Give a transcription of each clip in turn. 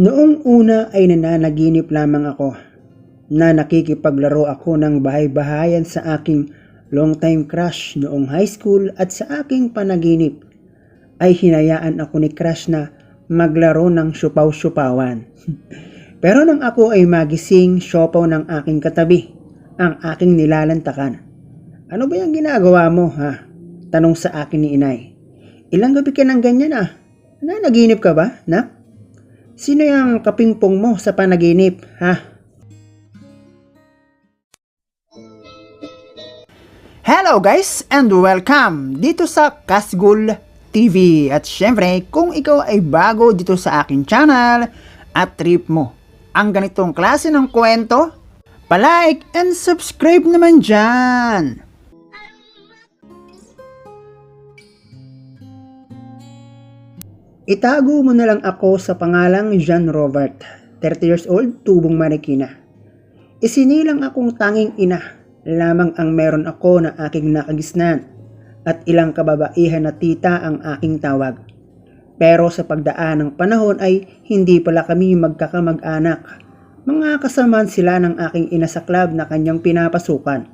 Noong una ay nananaginip lamang ako na nakikipaglaro ako ng bahay-bahayan sa aking long-time crush noong high school at sa aking panaginip ay hinayaan ako ni crush na maglaro ng syupaw-syupawan. Pero nang ako ay magising, siopaw ng aking katabi, ang aking nilalantakan. Ano ba yung ginagawa mo, ha? Tanong sa akin ni inay. Ilang gabi ka nang ganyan, ah? Nanaginip ka ba, nak? Sino yung kapingpong mo sa panaginip, ha? Hello guys and welcome dito sa Kasgul TV. At syempre, kung ikaw ay bago dito sa aking channel at trip mo ang ganitong klase ng kwento, palike and subscribe naman dyan. Itago mo na lang ako sa pangalang John Robert, 30 years old, tubong Marikina. Isinilang akong tanging ina, lamang ang meron ako na aking nakagisnan at ilang kababaihan na tita ang aking tawag. Pero sa pagdaan ng panahon ay hindi pala kami magkakamag-anak. Mga kasamaan sila ng aking ina sa club na kanyang pinapasukan.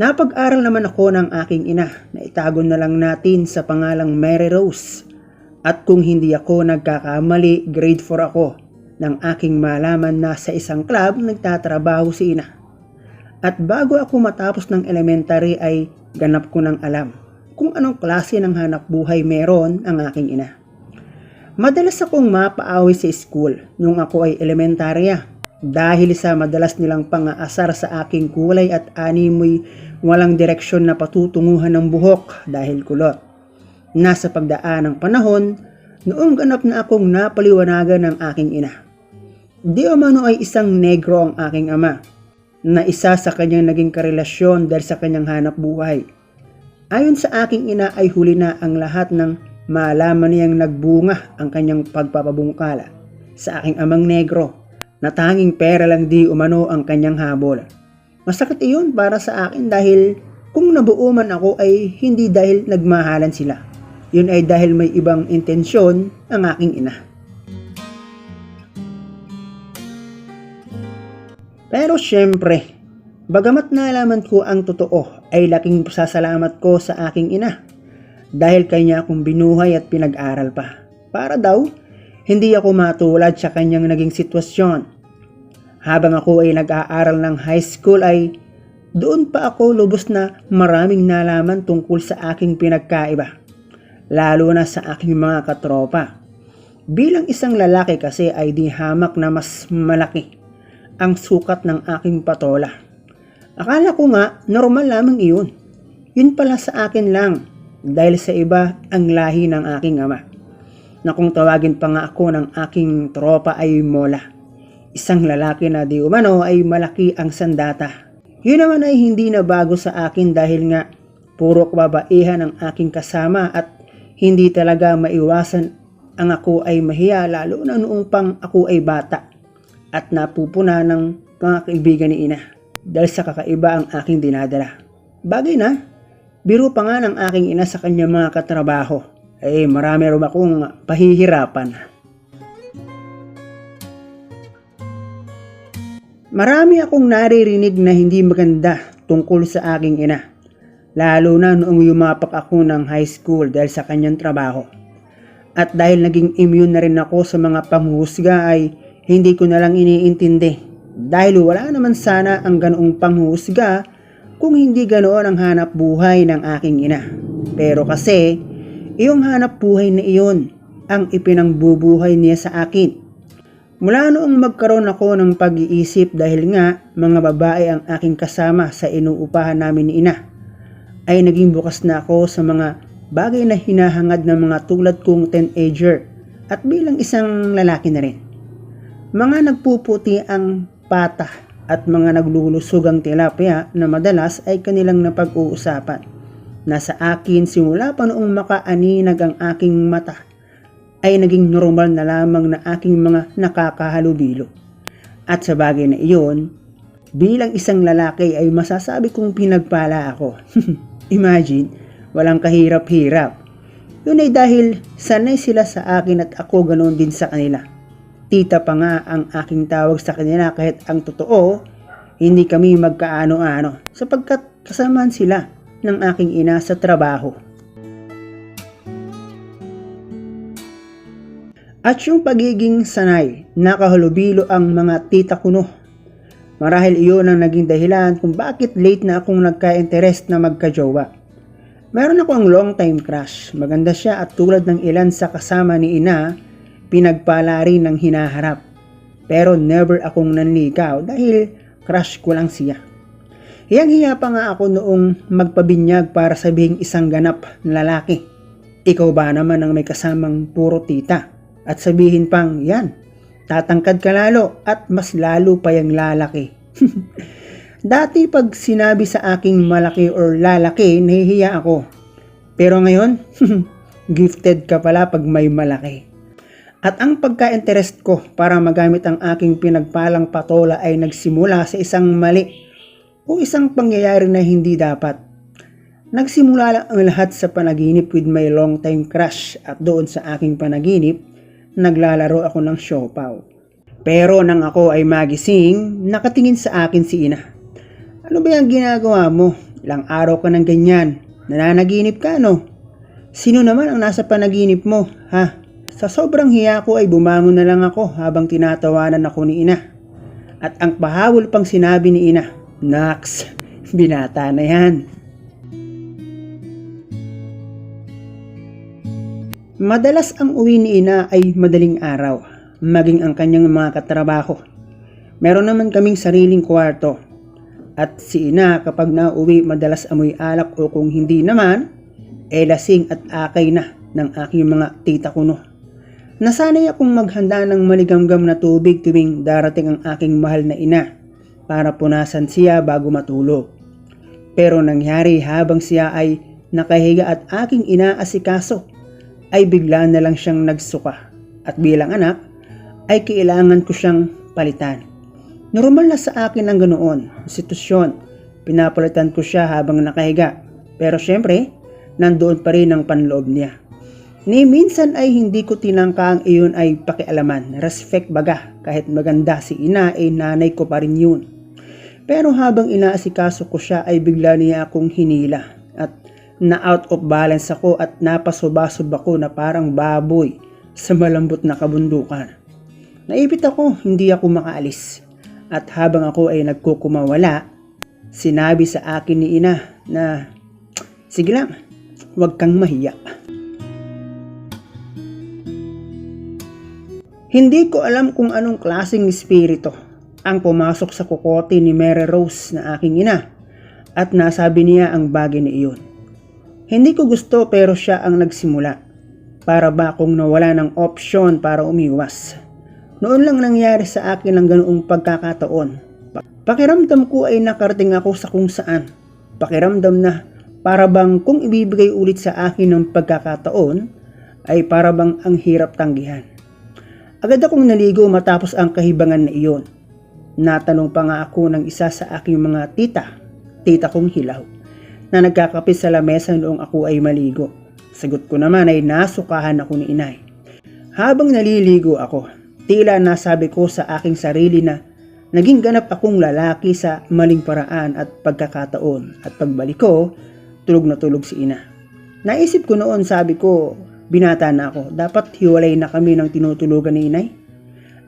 Napag-aral naman ako ng aking ina na itago na lang natin sa pangalang Mary Rose. At kung hindi ako nagkakamali, grade 4 ako nang aking malaman na sa isang club nagtatrabaho si ina. At bago ako matapos ng elementary ay ganap ko ng alam kung anong klase ng hanap buhay meron ang aking ina. Madalas akong mapaaway sa school nung ako ay elementarya dahil sa madalas nilang pangaasar sa aking kulay at animoy walang direksyon na patutunguhan ng buhok dahil kulot. Nasa pagdaan ng panahon, noong ganap na akong napaliwanagan ng aking ina. Di umano ay isang negro ang aking ama, na isa sa kanyang naging karelasyon dahil sa kanyang hanap buhay. Ayon sa aking ina ay huli na ang lahat ng malaman niyang nagbunga ang kanyang pagpapabungkala sa aking amang negro na tanging pera lang di umano ang kanyang habol. Masakit iyon para sa akin dahil kung nabuo man ako ay hindi dahil nagmahalan sila. Yun ay dahil may ibang intensyon ang aking ina. Pero syempre, bagamat nalaman ko ang totoo ay laking pasasalamat ko sa aking ina dahil kanya akong binuhay at pinag-aral pa. Para daw, hindi ako matulad sa kanyang naging sitwasyon. Habang ako ay nag-aaral ng high school ay doon pa ako lubos na maraming nalaman tungkol sa aking pinagkaiba. Lalo na sa aking mga katropa. Bilang isang lalaki kasi ay di hamak na mas malaki ang sukat ng aking patola. Akala ko nga normal lamang iyon. Yun pala sa akin lang dahil sa iba ang lahi ng aking ama. Na kung tawagin pa nga ako ng aking tropa ay Mola. Isang lalaki na di umano ay malaki ang sandata. Yun naman ay hindi na bago sa akin dahil nga puro kababaihan ang aking kasama at hindi talaga maiwasan ang ako ay mahiya lalo na noong pang ako ay bata at napupuna ng mga kaibigan ni ina dahil sa kakaiba ang aking dinadala. Bagay na, biro pa nga ng aking ina sa kanyang mga katrabaho. Eh, marami rin akong pahihirapan. Marami akong naririnig na hindi maganda tungkol sa aking ina. Lalo na noong yumapak ako ng high school dahil sa kanyang trabaho. At dahil naging immune na rin ako sa mga panghuhusga ay hindi ko na lang iniintindi. Dahil wala naman sana ang ganoong panghuhusga kung hindi ganoon ang hanap buhay ng aking ina. Pero kasi, iyong hanap buhay na iyon ang ipinangbubuhay niya sa akin. Mula noong magkaroon ako ng pag-iisip dahil nga mga babae ang aking kasama sa inuupahan namin ni ina, ay naging bukas na ako sa mga bagay na hinahangad ng mga tulad kong teenager at bilang isang lalaki na rin. Mga nagpuputi ang pata at mga naglulusugang tilapia na madalas ay kanilang napag-uusapan. Nasa akin simula pa noong makaaninag ang aking mata ay naging normal na lamang na aking mga nakakahalubilo. At sa bagay na iyon, bilang isang lalaki ay masasabi kong pinagpala ako. Imagine, walang kahirap-hirap. Yun ay dahil sanay sila sa akin at ako ganoon din sa kanila. Tita pa nga ang aking tawag sa kanila kahit ang totoo, hindi kami magkaano-ano sapagkat kasamaan sila ng aking ina sa trabaho. At yung pagiging sanay, nakahalubilo ang mga tita kuno. Marahil iyon ang naging dahilan kung bakit late na akong nagka-interest na magka-jowa. Meron ako ang long time crush. Maganda siya at tulad ng ilan sa kasama ni ina, pinagpala rin ng hinaharap. Pero never akong nanligaw dahil crush ko lang siya. Hiyang-hiya pa nga ako noong magpabinyag para sabihing isang ganap na lalaki. Ikaw ba naman ang may kasamang puro tita? At sabihin pang, yan, tatangkad ka lalo at mas lalo pa yung lalaki. Dati pag sinabi sa aking malaki or lalaki, nahihiya ako. Pero ngayon, gifted ka pala pag may malaki. At ang pagka-interest ko para magamit ang aking pinagpalang patola ay nagsimula sa isang mali o isang pangyayari na hindi dapat. Nagsimula lang ang lahat sa panaginip with my long time crush at doon sa aking panaginip, naglalaro ako ng siopaw. Pero nang ako ay magising, nakatingin sa akin si ina. Ano ba yung ginagawa mo? Ilang araw ka ng ganyan. Nananaginip ka no? Sino naman ang nasa panaginip mo, ha? Sa sobrang hiya ko ay bumangon na lang ako habang tinatawanan ako ni ina. At ang pahawol pang sinabi ni ina, Nax, binata na yan. Madalas ang uwi ni ina ay madaling araw, maging ang kanyang mga katrabaho. Meron naman kaming sariling kwarto. At si ina kapag nauwi madalas amoy alak o kung hindi naman, eh lasing at akay na ng aking mga tita kuno. Nasanay akong maghanda ng maligamgam na tubig tuwing darating ang aking mahal na ina para punasan siya bago matulog. Pero nangyari habang siya ay nakahiga at aking inaasikaso ay bigla na lang siyang nagsuka at bilang anak ay kailangan ko siyang palitan. Normal na sa akin ang ganoon, sitwasyon. Pinapalitan ko siya habang nakahiga. Pero syempre, nandoon pa rin ang panloob niya. Ni minsan ay hindi ko tinangka ang iyon ay pakialaman. Respect baga, kahit maganda si ina ay nanay ko pa rin yun. Pero habang inaasikaso ko siya ay bigla niya akong hinila at na out of balance ako at napasubasub ako na parang baboy sa malambot na kabundukan. Naipit ako, hindi ako makaalis. At habang ako ay nagkukumawala, sinabi sa akin ni ina na, Sige lang, huwag kang mahiya. Hindi ko alam kung anong klaseng espiritu ang pumasok sa kukote ni Mary Rose na aking ina at nasabi niya ang bagay na iyon. Hindi ko gusto pero siya ang nagsimula. Para ba akong nawala ng opsyon para umiwas? Noon lang nangyari sa akin ang ganoong pagkakataon. Pakiramdam ko ay nakarating ako sa kung saan. Pakiramdam na para bang kung ibibigay ulit sa akin ng pagkakataon ay para bang ang hirap tanggihan. Agad akong naligo matapos ang kahibangan na iyon. Natanong pa nga ako ng isa sa aking mga tita, tita kong hilaw, na nagkakape sa lamesa noong ako ay maligo. Sagot ko naman ay nasukahan ako ni inay. Habang naliligo ako, tila nasabi ko sa aking sarili na naging ganap akong lalaki sa maling paraan at pagkakataon at pagbalik ko, tulog na tulog si ina. Naisip ko noon sabi ko, binata na ako, dapat hiwalay na kami ng tinutulugan ni inay.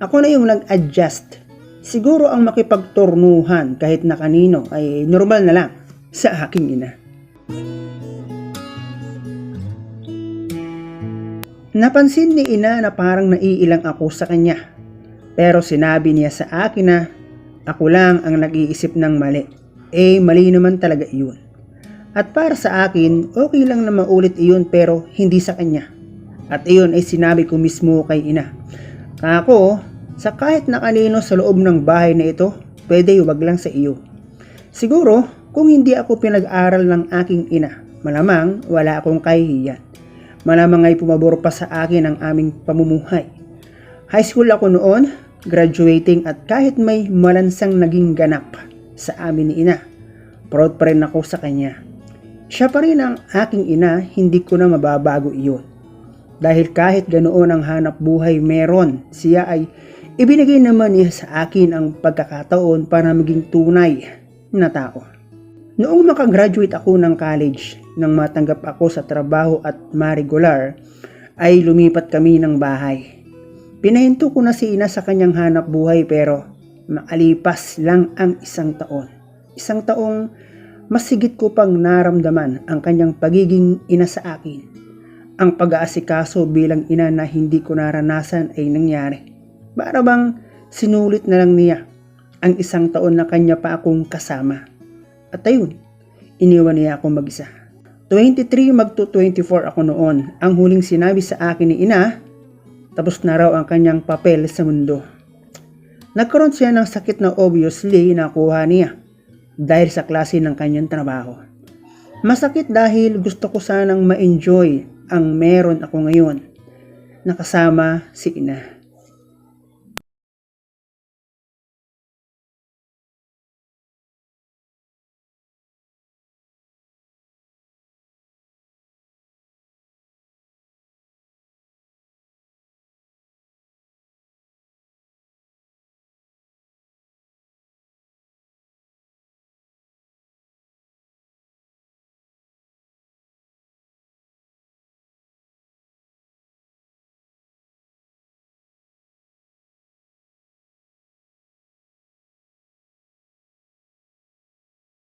Ako na yung nag-adjust. Siguro ang makipagturnuhan kahit na kanino ay normal na lang sa aking ina. Napansin ni ina na parang naiilang ako sa kanya. Pero sinabi niya sa akin na ako lang ang nag-iisip ng mali. Eh, mali naman talaga iyon. At para sa akin, okay lang na maulit iyon pero hindi sa kanya. At iyon ay sinabi ko mismo kay ina. Kako, sa kahit na kanino sa loob ng bahay na ito, pwede wag lang sa iyo. Siguro, kung hindi ako pinag-aral ng aking ina, malamang wala akong kahihiyan. Malamang ay pumabor pa sa akin ang aming pamumuhay. High school ako noon, graduating at kahit may malansang naging ganap sa amin ni ina, proud pa rin ako sa kanya. Siya pa rin ang aking ina, hindi ko na mababago iyon. Dahil kahit ganoon ang hanap buhay meron, siya ay ibinigay naman niya sa akin ang pagkakataon para maging tunay na tao. Noong makagraduate ako ng college, nang matanggap ako sa trabaho at ma-regular, ay lumipat kami ng bahay. Pinahinto ko na si ina sa kanyang hanap buhay pero makalipas lang ang isang taon. Isang taong mas higit ko pang naramdaman ang kanyang pagiging ina sa akin. Ang pag-aasikaso bilang ina na hindi ko naranasan ay nangyari. Para bang sinulit na lang niya ang isang taon na kanya pa akong kasama. At ayun, iniwan niya ako mag-isa. 23 magto 24 ako noon. Ang huling sinabi sa akin ni ina, tapos na raw ang kanyang papel sa mundo. Nagkaroon siya ng sakit na obviously nakuha niya dahil sa klase ng kanyang trabaho. Masakit dahil gusto ko sanang ma-enjoy ang meron ako ngayon nakasama si ina.